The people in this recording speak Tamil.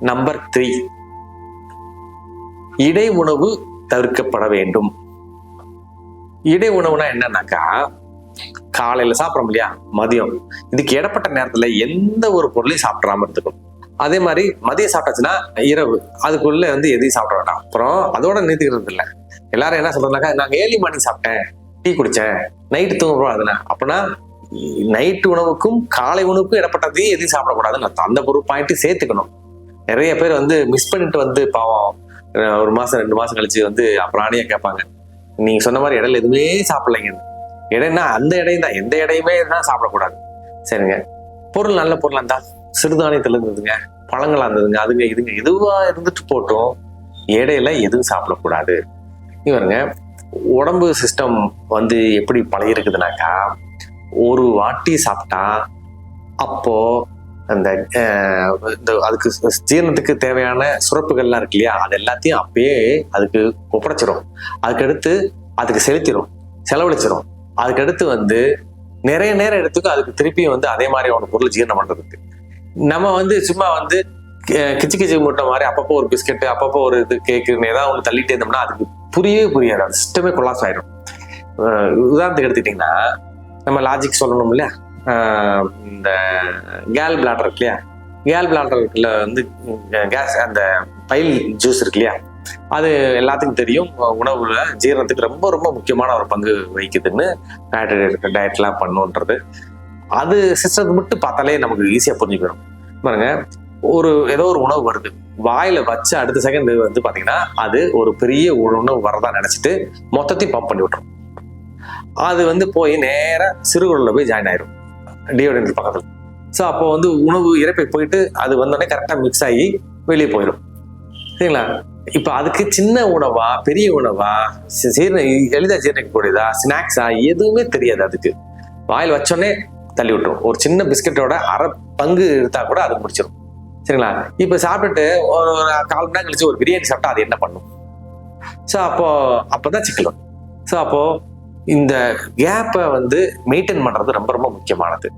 நம்பர் த்ரீ இடை உணவு தவிர்க்கப்பட வேண்டும். இடை உணவுனா என்னன்னாக்கா காலையில சாப்பிட்றோம் இல்லையா? மதியம். இதுக்கு இடப்பட்ட நேரத்துல எந்த ஒரு பொருளையும் சாப்பிடாம இருந்துக்கணும். அதே மாதிரி மதியம் சாப்பிட்டாச்சுன்னா இரவு. அதுக்குள்ள வந்து எதையும் சாப்பிட வேண்டாம். அப்புறம் அதோட நிறுத்திக்கிறது இல்லை. எல்லாரும் என்ன சொல்றாங்கனாக்கா நாங்க ஏர்லி மார்னிங் சாப்பிட்டேன். டீ குடிச்சேன். நைட்டு தூங்குறோம் அதுனா அப்படின்னா நைட்டு உணவுக்கும் காலை உணவுக்கும் இடப்பட்டதையும் எதையும் சாப்பிடக்கூடாதுன்னு அந்த ஒரு பாயிண்ட் சேர்த்துக்கணும். நிறைய பேர் வந்து மிஸ் பண்ணிட்டு வந்து பாவம். ஒரு மாசம் ரெண்டு மாசம் கழிச்சு வந்து அப்புறம் கேட்பாங்க. நீங்க சொன்ன மாதிரி இடையில எதுவுமே சாப்பிடலைங்க. இடைன்னா அந்த இடையும் தான். எந்த இடையுமே தான் சாப்பிடக்கூடாது. சரிங்க. பொருள் நல்ல பொருளா இருந்தா சிறுதானியத்துல இருந்ததுங்க பழங்களா இருந்ததுங்க. அதுங்க இதுங்க எதுவா இருந்துட்டு போட்டும் இடையில எதுவும் சாப்பிடக்கூடாது. இவருங்க உடம்பு சிஸ்டம் வந்து எப்படி பழகிருக்குதுனாக்கா ஒரு வாட்டி சாப்பிட்டா அப்போ அந்த இந்த அதுக்கு ஜீரணத்துக்கு தேவையான சுரப்புகள்லாம் இருக்கு இல்லையா? அது எல்லாத்தையும் அப்பயே அதுக்கு ஒப்படைச்சிரும். அதுக்கடுத்து அதுக்கு செலுத்திடும் செலவழிச்சிரும். அதுக்கடுத்து வந்து நிறைய நேரம் எடுத்துக்கும் அதுக்கு திருப்பியும் வந்து அதே மாதிரியான பொருள் ஜீரணம் பண்றதுக்கு. நம்ம வந்து சும்மா வந்து கிச்சு கிச்சு மூட்டை மாதிரி அப்பப்போ ஒரு பிஸ்கெட்டு அப்பப்போ ஒரு இது கேக்குன்னு ஏதாவது ஒன்று தள்ளிட்டே இருந்தோம்னா அதுக்கு புரியவே புரியாது. அது சிஸ்டமே கொலாஸ் ஆயிடும் உதாரணத்துக்கு எடுத்துக்கிட்டிங்கன்னா நம்ம லாஜிக் சொல்லணும் இல்லையா இந்த கேல் பிளாடர் இருக்கு இல்லையா கேல் பிளாடர்ல வந்து கேஸ் அந்த பைல் ஜூஸ் இருக்கு இல்லையா அது எல்லாத்துக்கும் தெரியும். உணவுல ஜீரணத்துக்கு ரொம்ப ரொம்ப முக்கியமான ஒரு பங்கு வகிக்குதுன்னு டயட்லாம் பண்ணுன்றது. அது சிஸ்டத்தை மட்டும் பார்த்தாலே நமக்கு ஈஸியா புரிஞ்சுக்கணும் பாருங்க ஒரு ஏதோ ஒரு உணவு வருது. வாயில வச்ச அடுத்த செகண்ட் வந்து பாத்தீங்கன்னா அது ஒரு பெரிய உணவு வரதா நினைச்சிட்டு மொத்தத்தையும் பம்ப் பண்ணி விட்டுரும். அது வந்து போய் நேராக சிறுகுடல்ல போய் ஜாயின் ஆயிரும். டியோடென்ட் பக்கத்தில். ஸோ அப்போ வந்து உணவு இறப்பை போயிட்டு அது வந்தோடனே கரெக்டாக மிக்ஸ் ஆகி வெளியே போயிடும். சரிங்களா? இப்போ அதுக்கு சின்ன உணவா பெரிய உணவா சீர்ண எளிதாக ஜீரணிக்கக்கூடியதா ஸ்நாக்ஸா எதுவுமே தெரியாது அதுக்கு. வாயில் வச்சோடனே தள்ளி விட்டுரும். ஒரு சின்ன பிஸ்கட்டோட அரை பங்கு எடுத்தா கூட அது முடிச்சிடும் சரிங்களா? இப்போ சாப்பிட்டுட்டு ஒரு கால் மணி நேரம் கழிச்சு ஒரு பிரியாணி சாப்பிட்டா அது என்ன பண்ணும்? ஸோ அப்போ தான் சிக்கல் ஸோ அப்போது இந்த கேப்பை வந்து மெயின்டைன் பண்ணுறது ரொம்ப ரொம்ப முக்கியமானது.